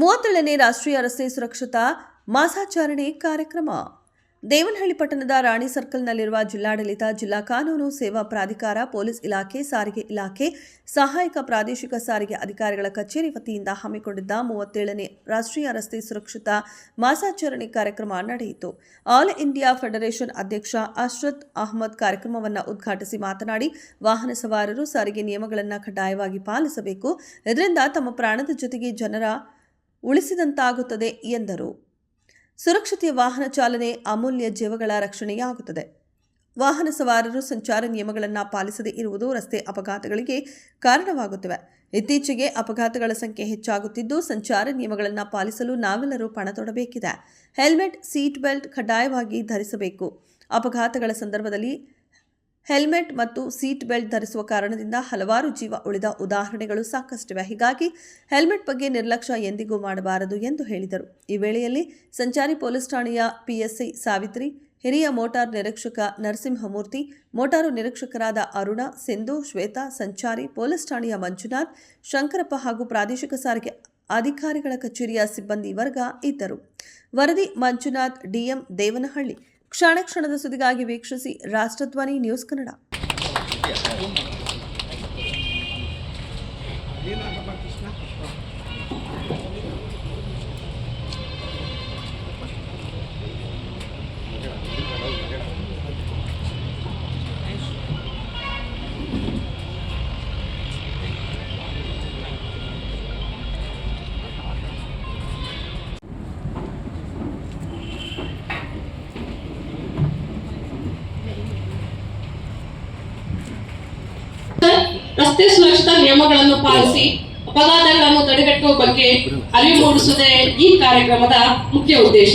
ಮೂವತ್ತೇಳನೇ ರಾಷ್ಟ್ರೀಯ ರಸ್ತೆ ಸುರಕ್ಷತಾ ಮಾಸಾಚರಣೆ ಕಾರ್ಯಕ್ರಮ. ದೇವನಹಳ್ಳಿ ಪಟ್ಟಣದ ರಾಣಿ ಸರ್ಕಲ್ನಲ್ಲಿರುವ ಜಿಲ್ಲಾಡಳಿತ ಜಿಲ್ಲಾ ಕಾನೂನು ಸೇವಾ ಪ್ರಾಧಿಕಾರ ಪೊಲೀಸ್ ಇಲಾಖೆ, ಸಾರಿಗೆ ಇಲಾಖೆ, ಸಹಾಯಕ ಪ್ರಾದೇಶಿಕ ಸಾರಿಗೆ ಅಧಿಕಾರಿಗಳ ಕಚೇರಿ ವತಿಯಿಂದ ಹಮ್ಮಿಕೊಂಡಿದ್ದ ಮೂವತ್ತೇಳನೇ ರಾಷ್ಟ್ರೀಯ ರಸ್ತೆ ಸುರಕ್ಷತಾ ಮಾಸಾಚರಣೆ ಕಾರ್ಯಕ್ರಮ ನಡೆಯಿತು. ಆಲ್ ಇಂಡಿಯಾ ಫೆಡರೇಷನ್ ಅಧ್ಯಕ್ಷ ಅಶ್ರತ್ ಅಹ್ಮದ್ ಕಾರ್ಯಕ್ರಮವನ್ನು ಉದ್ಘಾಟಿಸಿ ಮಾತನಾಡಿ, ವಾಹನ ಸವಾರರು ಸಾರಿಗೆ ನಿಯಮಗಳನ್ನು ಕಡ್ಡಾಯವಾಗಿ ಪಾಲಿಸಬೇಕು. ಇದರಿಂದ ತಮ್ಮ ಪ್ರಾಣದ ಜೊತೆಗೆ ಜನರ ಉಳಿಸಿದಂತಾಗುತ್ತದೆ ಎಂದರು. ಸುರಕ್ಷತೆಯ ವಾಹನ ಚಾಲನೆ ಅಮೂಲ್ಯ ಜೀವಗಳ ರಕ್ಷಣೆಯಾಗುತ್ತದೆ. ವಾಹನ ಸವಾರರು ಸಂಚಾರ ನಿಯಮಗಳನ್ನು ಪಾಲಿಸದೇ ಇರುವುದು ರಸ್ತೆ ಅಪಘಾತಗಳಿಗೆ ಕಾರಣವಾಗುತ್ತವೆ. ಇತ್ತೀಚೆಗೆ ಅಪಘಾತಗಳ ಸಂಖ್ಯೆ ಹೆಚ್ಚಾಗುತ್ತಿದ್ದು ಸಂಚಾರ ನಿಯಮಗಳನ್ನು ಪಾಲಿಸಲು ನಾವೆಲ್ಲರೂ ಪಣ ತೊಡಬೇಕಿದೆ. ಹೆಲ್ಮೆಟ್, ಸೀಟ್ ಬೆಲ್ಟ್ ಕಡ್ಡಾಯವಾಗಿ ಧರಿಸಬೇಕು. ಅಪಘಾತಗಳ ಸಂದರ್ಭದಲ್ಲಿ ಹೆಲ್ಮೆಟ್ ಮತ್ತು ಸೀಟ್ ಬೆಲ್ಟ್ ಧರಿಸುವ ಕಾರಣದಿಂದ ಹಲವಾರು ಜೀವ ಉಳಿದ ಉದಾಹರಣೆಗಳು ಸಾಕಷ್ಟಿವೆ. ಹೀಗಾಗಿ ಹೆಲ್ಮೆಟ್ ಬಗ್ಗೆ ನಿರ್ಲಕ್ಷ್ಯ ಎಂದಿಗೂ ಮಾಡಬಾರದು ಎಂದು ಹೇಳಿದರು. ಈ ವೇಳೆಯಲ್ಲಿ ಸಂಚಾರಿ ಪೊಲೀಸ್ ಠಾಣೆಯ ಪಿಎಸ್ಐ ಸಾವಿತ್ರಿ, ಹಿರಿಯ ಮೋಟಾರ್ ನಿರೀಕ್ಷಕ ನರಸಿಂಹಮೂರ್ತಿ, ಮೋಟಾರು ನಿರೀಕ್ಷಕರಾದ ಅರುಣ, ಸಿಂಧು, ಶ್ವೇತಾ, ಸಂಚಾರಿ ಪೊಲೀಸ್ ಠಾಣೆಯ ಮಂಜುನಾಥ್, ಶಂಕರಪ್ಪ ಹಾಗೂ ಪ್ರಾದೇಶಿಕ ಸಾರಿಗೆ ಅಧಿಕಾರಿಗಳ ಕಚೇರಿಯ ಸಿಬ್ಬಂದಿ ವರ್ಗ ಇದ್ದರು. ವರದಿ ಮಂಜುನಾಥ್, ಡಿಎಂ ದೇವನಹಳ್ಳಿ. ಕ್ಷಣ ಕ್ಷಣದ ಸುದ್ದಿಗಾಗಿ ವೀಕ್ಷಿಸಿ ರಾಷ್ಟ್ರಧ್ವನಿ ನ್ಯೂಸ್ ಕನ್ನಡ. ರಸ್ತೆ ಸುರಕ್ಷತಾ ನಿಯಮಗಳನ್ನು ಪಾಲಿಸಿ ಅಪಘಾತಗಳನ್ನು ತಡೆಗಟ್ಟುವ ಬಗ್ಗೆ ಅರಿವು ಮೂಡಿಸುವುದೇ ಈ ಕಾರ್ಯಕ್ರಮದ ಮುಖ್ಯ ಉದ್ದೇಶ.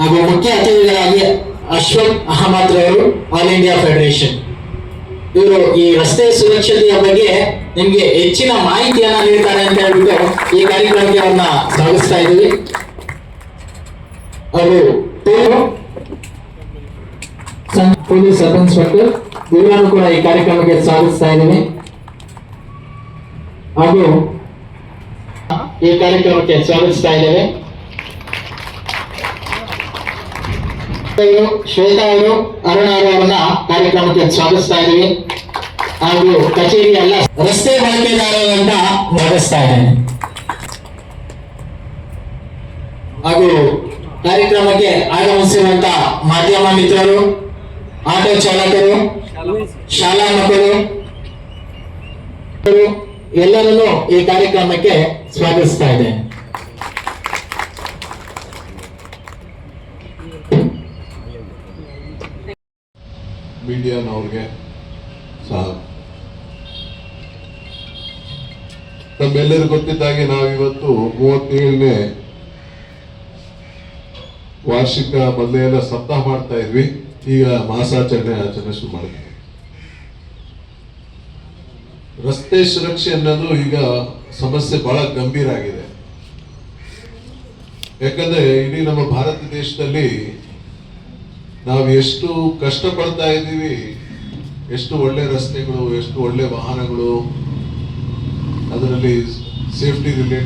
ಹಾಗೂ ಮುಖ್ಯ ಅತಿಥಿಗಳಾಗಿ ಅಶ್ವಥ್ ಅಹಮದ್ ರವರು, ಆಲ್ ಇಂಡಿಯಾ ಫೆಡರೇಷನ್ ಇವರು ಈ ರಸ್ತೆ ಸುರಕ್ಷತೆಯ ಬಗ್ಗೆ ನಿಮ್ಗೆ ಹೆಚ್ಚಿನ ಮಾಹಿತಿಯನ್ನ ನೀಡ್ತಾರೆ ಅಂತ ಹೇಳ್ಬಿಟ್ಟು ಈ ಕಾರ್ಯಕ್ರಮಕ್ಕೆ ಅವ್ರನ್ನ ಸಾಗಿಸ್ತಾ ಇದ್ದೀವಿ. ಅವರು ಪೊಲೀಸ್ ಸಬ್ ಇನ್ಸ್ಪೆಕ್ಟರ್ ಇವರನ್ನು ಕೂಡ ಈ ಕಾರ್ಯಕ್ರಮಕ್ಕೆ ಸಾಗಿಸ್ತಾ ಇದ್ದೀನಿ ಹಾಗೂ ಈ ಕಾರ್ಯಕ್ರಮಕ್ಕೆ ಸ್ವಾಗತಿಸ್ತಾ ಇದ್ದೇವೆ. ಶ್ವೇತಾ ಅವರು, ಅರುಣ ಅವರನ್ನ ಕಾರ್ಯಕ್ರಮಕ್ಕೆ ಸ್ವಾಗತಿಸ್ತಾ ಇದ್ದೀವಿ. ಹಾಗೂ ಕಚೇರಿ ಎಲ್ಲ ರಸ್ತೆ ಬಳಕೆದಾರರನ್ನ ನಡೆಸ್ತಾ ಇದ್ದೇನೆ. ಹಾಗೂ ಕಾರ್ಯಕ್ರಮಕ್ಕೆ ಆಗಮಿಸಿರುವಂತ ಮಾಧ್ಯಮ ಮಿತ್ರರು, ಆಟೋ ಚಾಲಕರು, ಶಾಲಾ ಮಕ್ಕಳು ಎಲ್ಲರನ್ನು ಈ ಕಾರ್ಯಕ್ರಮಕ್ಕೆ ಸ್ವಾಗತಿಸ್ತಾ ಇದ್ದೇನೆ. ಮೀಡಿಯಾನವ್ರಿಗೆ ಸಹ ನಮ್ಮೆಲ್ಲರಿಗೂ ಗೊತ್ತಿದ್ದಾಗೆ ನಾವಿವತ್ತು ಮೂವತ್ತೇಳನೇ ವಾರ್ಷಿಕ ಮೊದಲೆಲ್ಲ ಸಪ್ತಾಹ ಮಾಡ್ತಾ ಇದ್ವಿ. ಈಗ ಮಾಸಾಚರಣೆ ಆಚರಣೆ ಶುರು ಮಾಡಿದ್ವಿ. ರಸ್ತೆ ಸುರಕ್ಷೆ ಅನ್ನೋದು ಈಗ ಸಮಸ್ಯೆ ಬಹಳ ಗಂಭೀರ ಆಗಿದೆ. ಯಾಕಂದ್ರೆ ಇಡೀ ನಮ್ಮ ಭಾರತ ದೇಶದಲ್ಲಿ ನಾವು ಎಷ್ಟು ಕಷ್ಟಪಡ್ತಾ ಇದ್ದೀವಿ, ಎಷ್ಟು ಒಳ್ಳೆ ರಸ್ತೆಗಳು, ಎಷ್ಟು ಒಳ್ಳೆ ವಾಹನಗಳು ಅದರಲ್ಲಿ ಸೇಫ್ಟಿ ರಿಲೇಟೆಡ್